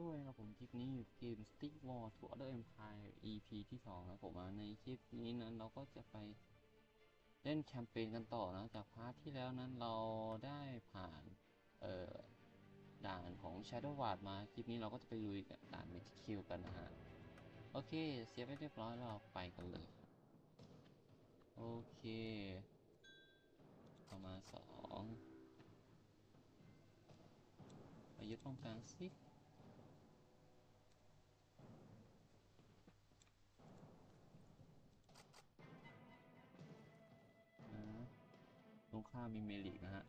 ด้วยนะครับผมคลิปนี้อยู่เกม Stick War to Other Empire EP ที่2นะครับผมในคลิปนี้นั้นเราก็จะไปเล่นแคมเปญกันต่อนะจากพาร์ทที่แล้วนั้นเราได้ผ่านเอ่อด่านของ Shadow Ward มาคลิปนี้เราก็จะไปลุยกับด่าน Magic Kill กันนะฮะโอเคเสียไปเรียบร้อยเราไปกันเลยโอเคประมาสองไปยึดตรงกลางสิ มมีเมลิกนะฮะ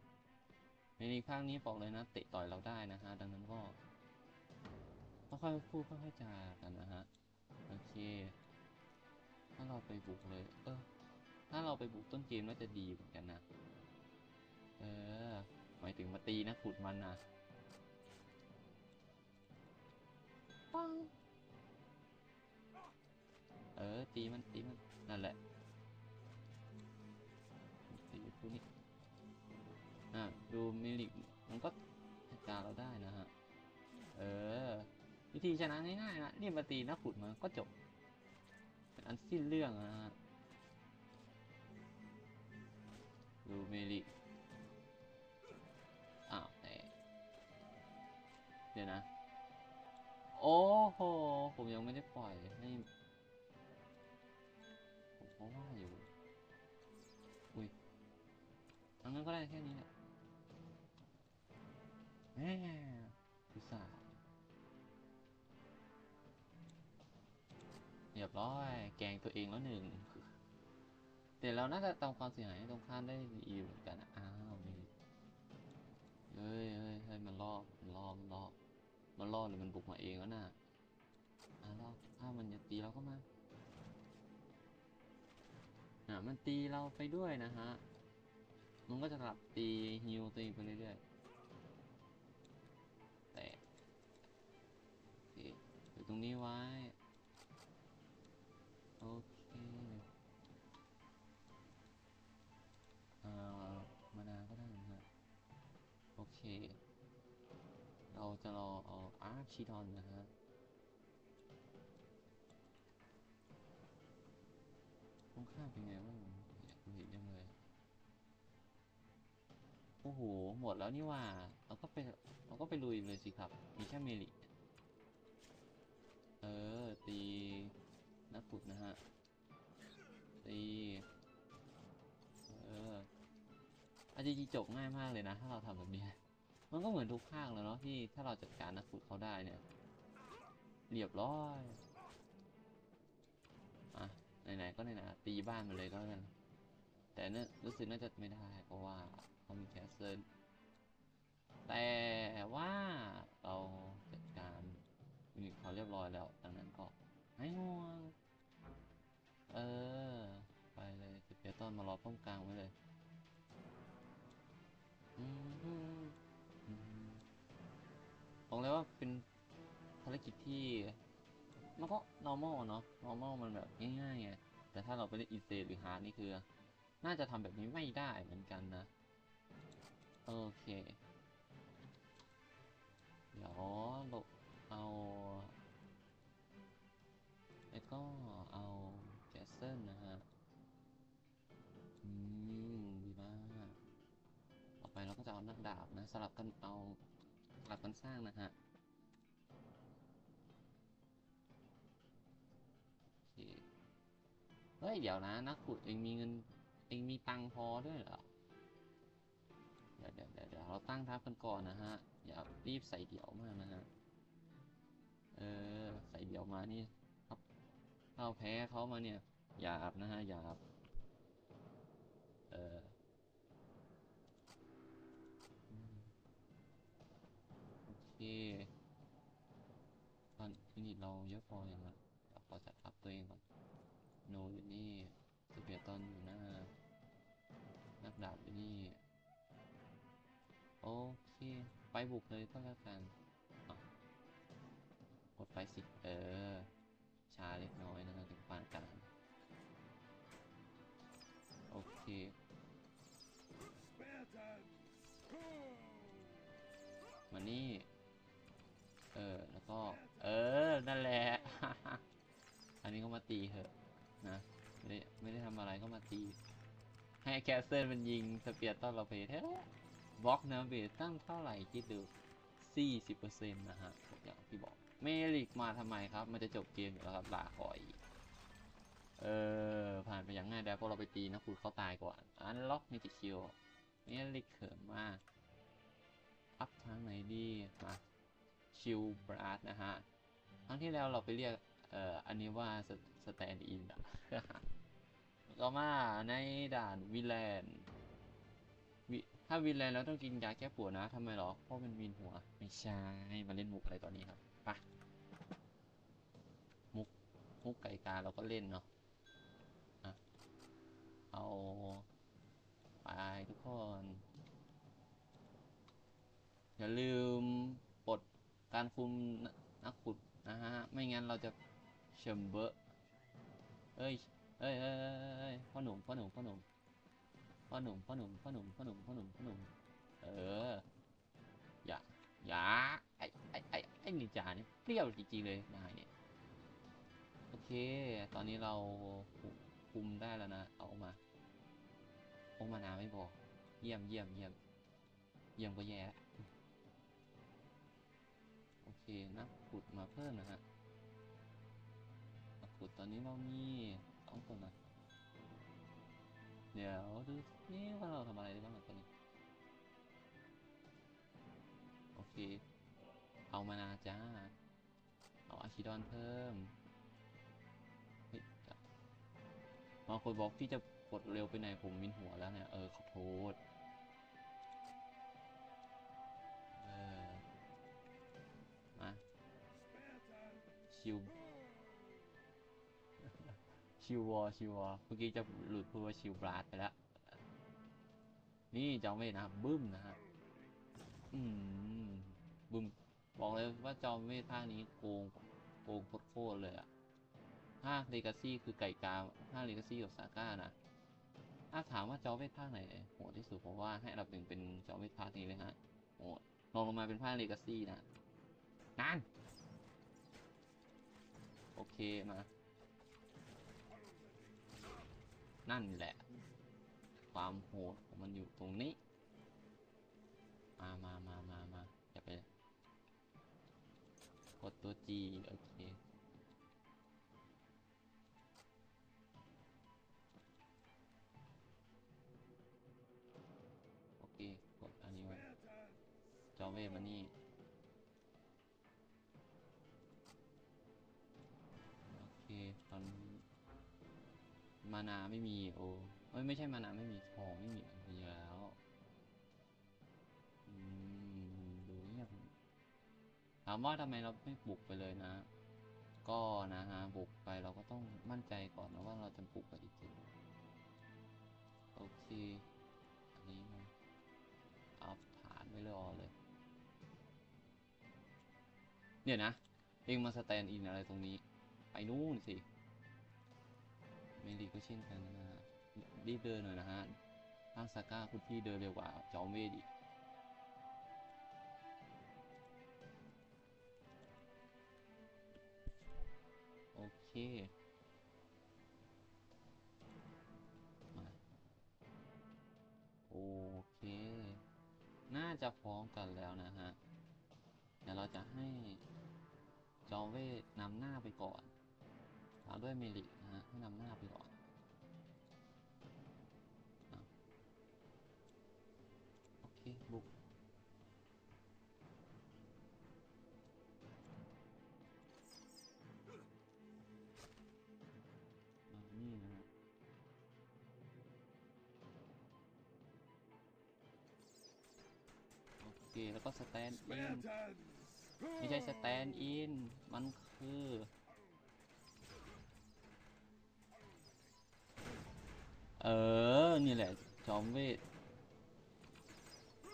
เมลิกภาคนี้บอกเลยนะ เตะต่อยเราได้นะฮะ ดังนั้นก็ค่อยๆพูดค่อยๆจากันนะฮะ โอเค ถ้าเราไปบุกเลย เออ ถ้าเราไปบุกต้นเกมน่าจะดีเหมือนกันนะ เออ หมายถึงมาตีนะขุดมันนะปังเออ ตีมันตีมัน นั่นแหละตีพวกนี้ อะดูมิลิกมันก็จัดการเราได้นะฮะ เออ วิธีชนะง่ายๆนะนี่มาตีนักขุดมันก็จบเป็นอันสิ้นเรื่องนะฮะ ดูเมลิกอ้าวเดี๋ยวนะ โอ้โห ผมยังไม่ได้ปล่อยให้ผมก็ว่าอยู่ อุ้ยทางนั้นก็ได้แค่นี้แหละ แหม่อุตส่าห์เรียบร้อย แกงตัวเองแล้วหนึ่งแต่เราน่าจะทำความเสียหายให้ตรงข้ามได้ดีอยู่เหมือนกัน อ้าวมีเฮ้ยเฮ้ยเฮ้ยมันล่อมันล่อมันล่อมันล่อหรือมันบุกมาเองแล้วน่ะอ่าล่อถ้ามันจะตีเราก็มาอ่ามันตีเราไปด้วยนะฮะ มันก็จะกลับตีฮิวตัวเองไปเรื่อยๆ ตรงนี้ไว้ โอเคเอ่อมานาวก็ได้นะฮะโอเค เราจะรอเอาอาร์ชิดอนนะฮะตรงข้าเป็นไงบ้างอยากเห็นยังเลยโอ้โห หมดแล้วนี่ว่า เราก็ไป เราก็ไปลุยเลยสิครับ มีแค่เมลิ ออตีนักปุดนะฮะ ตี เอออาจจะจบง่ายมากเลยนะ ถ้าเราทำแบบนี้ มันก็เหมือนทุกภาคแล้วเนาะที่ถ้าเราจัดการนักขุดเขาได้เนี่ย เรียบร้อยอะไหนๆก็ไหนๆตีบ้านมาเลยก็แล้วกันแต่เนี่ยรู้สึกน่าจะไม่ได้เพราะว่าเขามีแคสเซิลแต่ว่าเรา นิตเขาเรียบร้อยแล้วดังนั้นก็ให้ห่วง เออ ไปเลยสเปเตอร์มารอป้อมกลางไว้เลยบอกเลยว่าเป็นภารกิจที่ มันก็ normal เนาะ normal มันแบบง่ายๆไง แต่ถ้าเราไปเล่น insane หรือ hard นี่คือ น่าจะทำแบบนี้ไม่ได้เหมือนกันนะ โอเค เดี๋ยวเราเอา ก็เอาแกสเซิลนะฮะอืมดีมากต่อไปเราก็จะเอานักดาบนะสลับกันเอาสลับกันสร้างนะฮะเฮ้ย เดี๋ยวนะ นักขุดเองมีเงิน เองมีตังพอด้วยเหรอ เดี๋ยวเดี๋ยวเดี๋ยวเราตั้งทัพกันก่อนนะฮะ อย่ารีบใส่เดี่ยวมากนะฮะ เออ ใส่เดี่ยวมานี่ เราแพ้เขามาเนี่ยหยาบนะฮะหยาบเออโอเคตอนยูนิตเราเยอะพออย่างละเดี๋ยวขอจัดทัพตัวเองก่อนโนอยู่นี่สเปียตอนอยู่หน้านักดาบอยู่นี่ โอเค ไปบุกเลยก็แล้วกันกดไปสิ เออ ช้าเล็กน้อยนะครับถึงปานกลางโอเคมานี่ เออ แล้วก็ เออ นั่นแหละ อันนี้ก็มาตีเถอะ นะ ไม่ได้ไม่ได้ทำอะไรก็มาตี ให้แคสเซิลมันยิงสเปียร์ต้อนเราไปแท้บล็อกนะเบสตั้งเท่าไหร่คิดดู40%นะฮะอย่างที่บอก เมลิกมาทำไมครับ มันจะจบเกมอยู่แล้วครับลาคอยเออ ผ่านไปอย่างง่ายได้เพราะเราไปตีนะคุณเขาตายก่อนอันล็อกมิจิคิวเมลิกเขินมาก อัพทางไหนดีมาชิลบราดนะฮะ ครั้งที่แล้วเราไปเรียกเอ่ออันนี้ว่าสแตนด์อินอะต่อมาในด่านวิแลนด์วิถ้าวินแลนด์แล้วต้องกินยาแก้ปวดนะทำไมหรอ เพราะมันวินหัว ไม่ใช่ มาเล่นมุกอะไรตอนนี้ครับ ปะมุกมุกไก่กาเราก็เล่นเนาะอะเอาไปทุกคน อย่าลืมปลดการคุมนักขุดนะฮะ ไม่งั้นเราจะเชมเบอร์เอ้ยเอ้ยเอ้ยเอ้ยเอ้ยพ่อหนุ่มพ่อหนุ่มพ่อหนุ่มพ่อหนุ่มพ่อหนุ่มพ่อหนุ่มพ่อหนุ่มพ่อหนุ่มพ่อหนุ่มเอออย่าอย่าไอไอไอไอนินจาเนี่ยเปรี้ยวจริงๆเลยนายเนี่ยโอเค ตอนนี้เราคุมได้แล้วนะ เอามาโอมานาไม่บอกเยี่ยมเยี่ยมเยี่ยมเยี่ยมก็แย่ละโอเคนักขุดมาเพิ่มนะฮะนักขุดตอนนี้เรามีสองคนนะเดี๋ยวดูนี่ว่าเราทำอะไรได้บ้างตอนนี้ โอเค เอามานาจ้า เอาอาชิดอนเพิ่มเฮ้ยบางคนบอกที่จะกดเร็วไปไหนผมมินหัวแล้วเนี่ย เออ ขอโทษเออ มา ชิว ชิววอชิววอเมื่อกี้จะหลุดพูดว่าชิวบลาดไปแล้ว นี่จอมเวทนะครับบึ้มนะฮะอืมบึ้ม บอกเลยว่าจอมเวทภาคนี้โกงโกงโคตรเลยอะภาคเลกาซี่คือไก่กาภาคเลกาซี่กับซาก้านะ ถ้าถามว่าจอมเวทภาคไหนโหดที่สุดผมว่าให้อันดับหนึ่งเป็นจอมเวทภาคนี้เลยฮะโหดลองลงมาเป็นภาคเลกาซี่นะนั่นโอเคมา นั่นแหละ ความโหดของมันอยู่ตรงนี้ กดตัว G โอเคโอเคกดอันนี้ไว้จอเวมานี่โอเคตอนมานาไม่มีโอ้เอ้ยไม่ใช่มานาไม่มีทองไม่มีามว่าทำไมเราไม่บุกไปเลยนะ ก็นะฮะบุกไปเราก็ต้องมั่นใจก่อนนะว่าเราจะบุกไปจริงๆโอเคอันนี้นะเอาฐานไว้รอเลยเดี๋ยนะ เองมาสแตนอินอะไรตรงนี้ ไปนู่นสิเมลีก็เช่นกันนะฮะรีบเดินหน่อยนะฮะทางซาก้าคุณพี่เดินเร็วกว่าจอมเวทอีก โอเคมาโอเค น่าจะพร้อมกันแล้วนะฮะ เดี๋ยวเราจะให้จอเวทนำหน้าไปก่อนตามด้วยเมลินะฮะให้นำหน้าไปก่อน แล้วก็สแตนอินไม่ใช่สแตนอินมันคือเออ นี่แหละ จอมเวท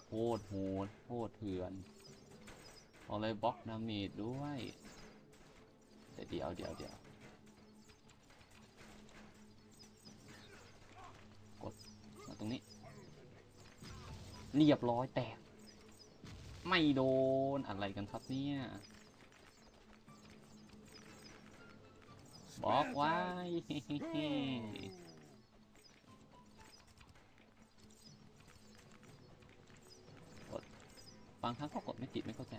โคตรโหดโคตรเถื่อนเอาเลยบล็อกดาเมจด้วยแต่เดี๋ยวเดี๋ยวเดี๋ยวกดมาตรงนี้ เรียบร้อยแตก ไม่โดนอะไรกันครับเนี่ยบอกไว้กดบางครั้งก็กดไม่จิตไม่เข้าใจ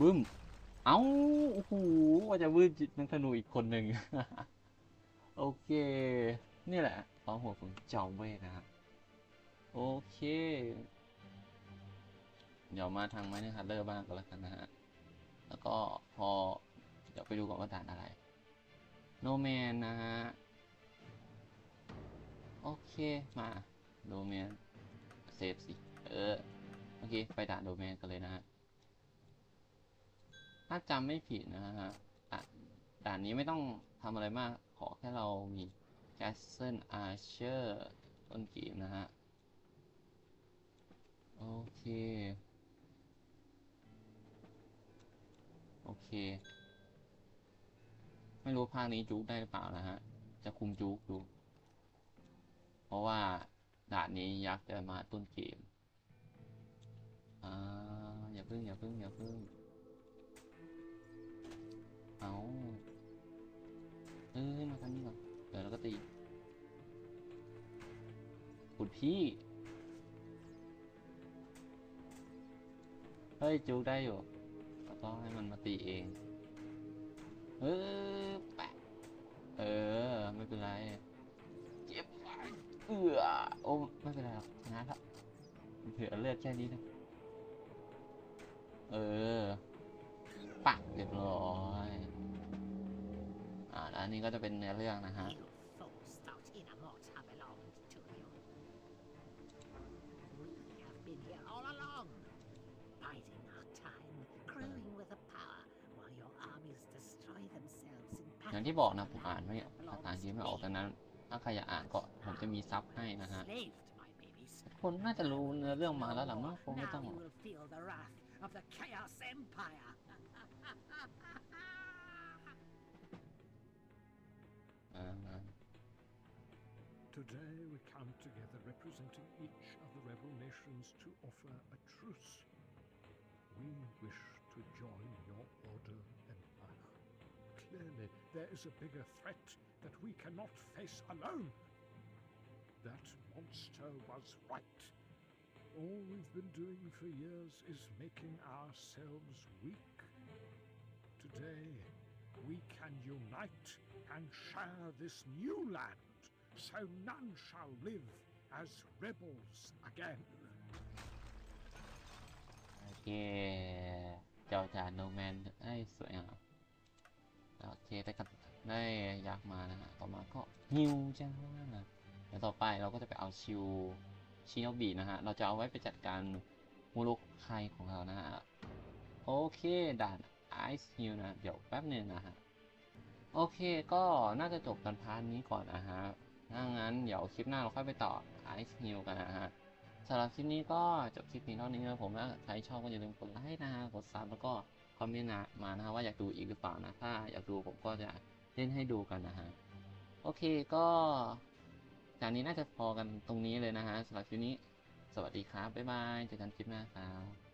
บึ้ม เอ้า โอ้โหว่าจะวืดจิตนังธนูอีกคนหนึ่ง โอเค นี่แหละตองหัวของเจ้าเว้ยนะครับ โอเค เดี๋ยวมาทางไม้ในฮัตเลอร์บ้างก็แล้วกันนะฮะ แล้วก็พอเดี๋ยวไปดูก่อนว่าด่านอะไร โนแมนนะฮะ โอเคมาโนแมนเซฟสิ เออ โอเค ไปด่านโดแมนกันเลยนะฮะ ถ้าจำไม่ผิดนะฮะด่านด่านนี้ไม่ต้องทำอะไรมาก ขอแค่เรามี Castle Archer ต้นเกมนะฮะ โอเค โอเค ไม่รู้ภาคนี้จุกได้หรือเปล่านะฮะ จะคุมจุกดู เพราะว่าด่านนี้ยักษ์จะมาต้นเกม อ่า อย่าพึ่งอย่าพึ่งอย่าพึ่ง เอาเอ้ยมาทางนี้ก่อนเดี๋ยวเราก็ตีคุณพี่เฮ้ยจูกได้อยู่ ต้องให้มันมาตีเอง เออแปะเออ ไม่เป็นไร เจ็บไปเอือโอ้ไม่เป็นไรหรอกชนะแล้วเหลือเลือดแค่นี้นะเออ ปักเรียบร้อย อ่าแล้วอันนี้ก็จะเป็นเนื้อเรื่องนะฮะ อย่างที่บอกนะผมอ่านไม่ภาษาอังกฤษไม่ออกดังนั้น ถ้าใครอยากอ่านก็ผมจะมีซับให้นะฮะ Enslaved my babies. คนน่าจะรู้เนื้อเรื่องมาแล้วหลังมั้งคงไม่ Now ต้องหร you อก will feel the wrath of the Chaos Empire. อ่า Today we come together representing each of the rebel nations to offer a there is a bigger threat that we cannot face alone. That monster was right. All we've been doing for years is making ourselves weak. Today, we can unite and share this new land, so none shall live as rebels again. โอเค เจ้าจานโนแมนได้สวยงาม โอเคได้กับได้ยักษ์มานะฮะต่อมาก็ฮิวจ้าแล้วต่อไปเราก็จะไปเอาชิวชิโนบินะฮะเราจะเอาไว้ไปจัดการมูรุไคของเรานะฮะโอเคด่านไอซ์ฮิลนะเดี๋ยวแป๊บหนึ่งนะฮะโอเคก็น่าจะจบกันพาร์ทนี้ก่อนนะฮะถ้างั้นเดี๋ยวคลิปหน้าเราค่อยไปต่อไอซ์ฮิลกันนะฮะสำหรับคลิปนี้ก็จบคลิปเพียงเท่านี้นะผมนะใครชอบก็อย่าลืมกดไลค์นะฮะกดซับแล้วก็ คอมเมนต์มานะฮะว่าอยากดูอีกหรือเปล่านะ ถ้าอยากดูผมก็จะเล่นให้ดูกันนะฮะ โอเคก็จากนี้น่าจะพอกันตรงนี้เลยนะฮะสำหรับคลิปนี้ สวัสดีครับ บ๊ายบาย เจอกันคลิปหน้าครับ